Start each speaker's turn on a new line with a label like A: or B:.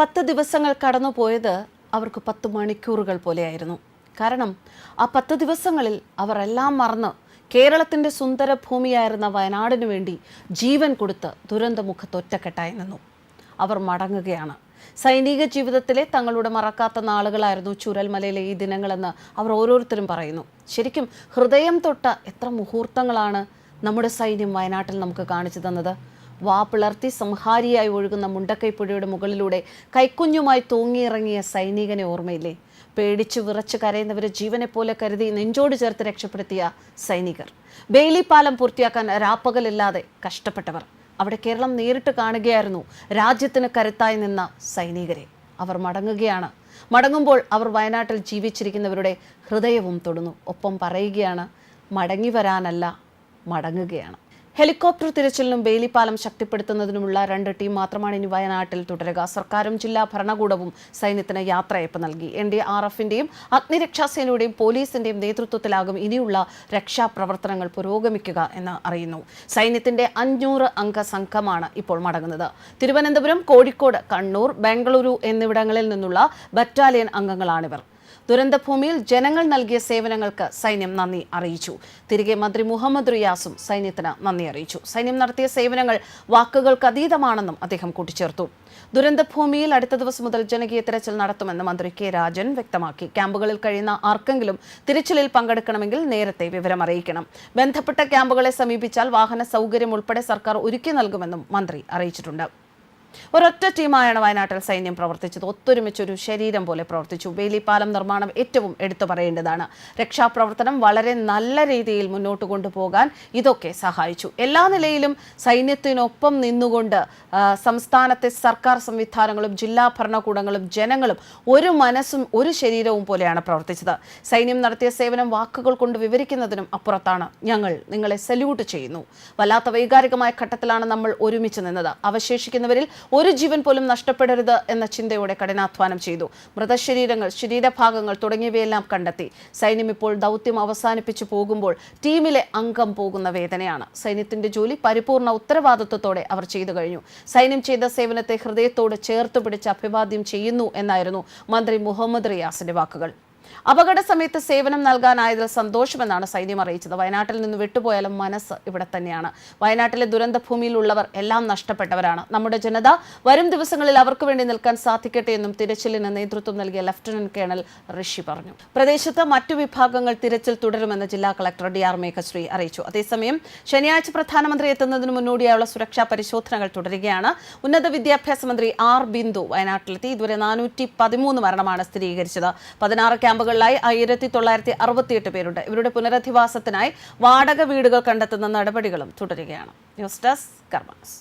A: പത്ത് ദിവസങ്ങൾ കടന്നുപോയത് അവർക്ക് പത്ത് മണിക്കൂറുകൾ പോലെയായിരുന്നു. കാരണം ആ പത്ത് ദിവസങ്ങളിൽ അവരെല്ലാം മറന്ന് കേരളത്തിന്റെ സുന്ദര ഭൂമിയായിരുന്ന വയനാടിനു വേണ്ടി ജീവൻ കൊടുത്ത് ദുരന്തമുഖത്ത് ഒറ്റക്കെട്ടായി നിന്നു. അവർ മടങ്ങുകയാണ്. സൈനിക ജീവിതത്തിലെ തങ്ങളുടെ മറക്കാത്ത നാളുകളായിരുന്നു ചുരൽമലയിലെ ഈ ദിനങ്ങളെന്ന് അവർ ഓരോരുത്തരും പറയുന്നു. ശരിക്കും ഹൃദയം തൊട്ട എത്ര മുഹൂർത്തങ്ങളാണ് നമ്മുടെ സൈന്യം വയനാട്ടിൽ നമുക്ക് കാണിച്ചു തന്നത്? വാ പിളർത്തി സംഹാരിയായി ഒഴുകുന്ന മുണ്ടക്കൈപ്പുഴയുടെ മുകളിലൂടെ കൈക്കുഞ്ഞുമായി തൂങ്ങിയിറങ്ങിയ സൈനികനെ ഓർമ്മയില്ലേ? പേടിച്ചു വിറച്ച് കരയുന്നവരെ ജീവനെ പോലെ കരുതി നെഞ്ചോട് ചേർത്ത് രക്ഷപ്പെടുത്തിയ സൈനികർ. ബെയിലി പാലം പൂർത്തിയാക്കാൻ രാപ്പകലില്ലാതെ കഷ്ടപ്പെട്ടവർ. അവിടെ കേരളം നേരിട്ട് കാണുകയായിരുന്നു രാജ്യത്തിന് കരുത്തായി നിന്ന സൈനികരെ. അവർ മടങ്ങുകയാണ്. മടങ്ങുമ്പോൾ അവർ വയനാട്ടിൽ ജീവിച്ചിരിക്കുന്നവരുടെ ഹൃദയവും തൊടുന്നു. ഒപ്പം പറയുകയാണ് മടങ്ങി വരാനല്ല മടങ്ങുകയാണ്. ഹെലികോപ്റ്റർ തിരച്ചിലിനും വേലിപ്പാലം ശക്തിപ്പെടുത്തുന്നതിനുമുള്ള രണ്ട് ടീം മാത്രമാണ് ഇനി വയനാട്ടിൽ തുടരുക. സർക്കാരും ജില്ലാ ഭരണകൂടവും സൈന്യത്തിന് യാത്രയപ്പ് നൽകി. എൻ ഡി ആർ എഫിന്റെയും അഗ്നിരക്ഷാസേനയുടെയും പോലീസിന്റെയും നേതൃത്വത്തിലാകും ഇനിയുള്ള രക്ഷാപ്രവർത്തനങ്ങൾ പുരോഗമിക്കുക എന്ന് അറിയുന്നു. സൈന്യത്തിന്റെ അഞ്ഞൂറ് അംഗ സംഘമാണ് ഇപ്പോൾ മടങ്ങുന്നത്. തിരുവനന്തപുരം കോഴിക്കോട് കണ്ണൂർ ബംഗളൂരു എന്നിവിടങ്ങളിൽ നിന്നുള്ള ബറ്റാലിയൻ അംഗങ്ങളാണിവർ. ദുരന്തഭൂമിയിൽ ജനങ്ങൾ നൽകിയ സേവനങ്ങൾക്ക് സൈന്യം നന്ദി അറിയിച്ചു. തിരികെ മന്ത്രി മുഹമ്മദ് റിയാസും സൈന്യത്തിന് നന്ദി അറിയിച്ചു. സൈന്യം നടത്തിയ സേവനങ്ങൾ വാക്കുകൾക്ക് അതീതമാണെന്നും അദ്ദേഹം കൂട്ടിച്ചേർത്തു. ദുരന്തഭൂമിയിൽ അടുത്ത ദിവസം മുതൽ ജനകീയ തിരച്ചിൽ നടത്തുമെന്ന് മന്ത്രി കെ രാജൻ വ്യക്തമാക്കി. ക്യാമ്പുകളിൽ കഴിയുന്ന ആർക്കെങ്കിലും തിരച്ചിലിൽ പങ്കെടുക്കണമെങ്കിൽ നേരത്തെ വിവരം അറിയിക്കണം. ബന്ധപ്പെട്ട ക്യാമ്പുകളെ സമീപിച്ചാൽ വാഹന സൗകര്യം ഉൾപ്പെടെ സർക്കാർ ഒരുക്കി നൽകുമെന്നും മന്ത്രി അറിയിച്ചിട്ടുണ്ട്. ഒരൊറ്റ ടീമായാണ് വയനാട്ടിൽ സൈന്യം പ്രവർത്തിച്ചത്. ഒത്തൊരുമിച്ചൊരു ശരീരം പോലെ പ്രവർത്തിച്ചു. വേലിപ്പാലം നിർമ്മാണം ഏറ്റവും എടുത്തു പറയേണ്ടതാണ്. രക്ഷാപ്രവർത്തനം വളരെ നല്ല രീതിയിൽ മുന്നോട്ട് കൊണ്ടുപോകാൻ ഇതൊക്കെ സഹായിച്ചു. എല്ലാ നിലയിലും സൈന്യത്തിനൊപ്പം നിന്നുകൊണ്ട് സംസ്ഥാനത്തെ സർക്കാർ സംവിധാനങ്ങളും ജില്ലാ ഭരണകൂടങ്ങളും ജനങ്ങളും ഒരു മനസ്സും ഒരു ശരീരവും പോലെയാണ് പ്രവർത്തിച്ചത്. സൈന്യം നടത്തിയ സേവനം വാക്കുകൾ കൊണ്ട് വിവരിക്കുന്നതിനും അപ്പുറത്താണ്. ഞങ്ങൾ നിങ്ങളെ സല്യൂട്ട് ചെയ്യുന്നു. വല്ലാത്ത വൈകാരികമായ ഘട്ടത്തിലാണ് നമ്മൾ ഒരുമിച്ച് നിന്നത്. അവശേഷിക്കുന്നവരിൽ ഒരു ജീവൻ പോലും നഷ്ടപ്പെടരുത് എന്ന ചിന്തയോടെ കഠിനാധ്വാനം ചെയ്തു. മൃതശരീരങ്ങൾ ശരീരഭാഗങ്ങൾ തുടങ്ങിയവയെല്ലാം കണ്ടെത്തി. സൈന്യം ഇപ്പോൾ ദൗത്യം അവസാനിപ്പിച്ചു പോകുമ്പോൾ ടീമിലെ അംഗം പോകുന്ന വേദനയാണ്. സൈന്യത്തിന്റെ ജോലി പരിപൂർണ ഉത്തരവാദിത്വത്തോടെ അവർ ചെയ്തു കഴിഞ്ഞു. സൈന്യം ചെയ്ത സേവനത്തെ ഹൃദയത്തോട് ചേർത്ത് പിടിച്ച് അഭിവാദ്യം ചെയ്യുന്നു എന്നായിരുന്നു മന്ത്രി മുഹമ്മദ് റിയാസിന്റെ വാക്കുകൾ. അപകട സമയത്ത് സേവനം നൽകാനായതിൽ സന്തോഷമെന്നാണ് സൈന്യം അറിയിച്ചത്. വയനാട്ടിൽ നിന്ന് വിട്ടുപോയാലും മനസ്സ് ഇവിടെ തന്നെയാണ്. വയനാട്ടിലെ ദുരന്ത ഭൂമിയിലുള്ളവർ എല്ലാം നഷ്ടപ്പെട്ടവരാണ്. നമ്മുടെ ജനത വരും ദിവസങ്ങളിൽ അവർക്ക് വേണ്ടി നിൽക്കാൻ സാധിക്കട്ടെ എന്നും തിരച്ചിലിന് നേതൃത്വം നൽകിയ ലഫ്റ്റനന്റ് കേണൽ ഋഷി പറഞ്ഞു. പ്രദേശത്ത് മറ്റു വിഭാഗങ്ങൾ തിരച്ചിൽ തുടരുമെന്ന് ജില്ലാ കളക്ടർ ഡി ആർ മേഘശ്രീ അറിയിച്ചു. അതേസമയം ശനിയാഴ്ച പ്രധാനമന്ത്രി എത്തുന്നതിന് മുന്നോടിയായുള്ള സുരക്ഷാ പരിശോധനകൾ തുടരുകയാണ്. ഉന്നത വിദ്യാഭ്യാസ മന്ത്രി ആർ ബിന്ദു വയനാട്ടിലെത്തി. ഇതുവരെ നാനൂറ്റി പതിമൂന്ന് മരണമാണ് സ്ഥിരീകരിച്ചത്. പതിനാറ് ക്യാമ്പുകളിലായി ആയിരത്തി തൊള്ളായിരത്തി അറുപത്തിയെട്ട് പേരുണ്ട്. ഇവരുടെ പുനരധിവാസത്തിനായി വാടക വീടുകൾ കണ്ടെത്തുന്ന നടപടികളും തുടരുകയാണ്. News desk karmas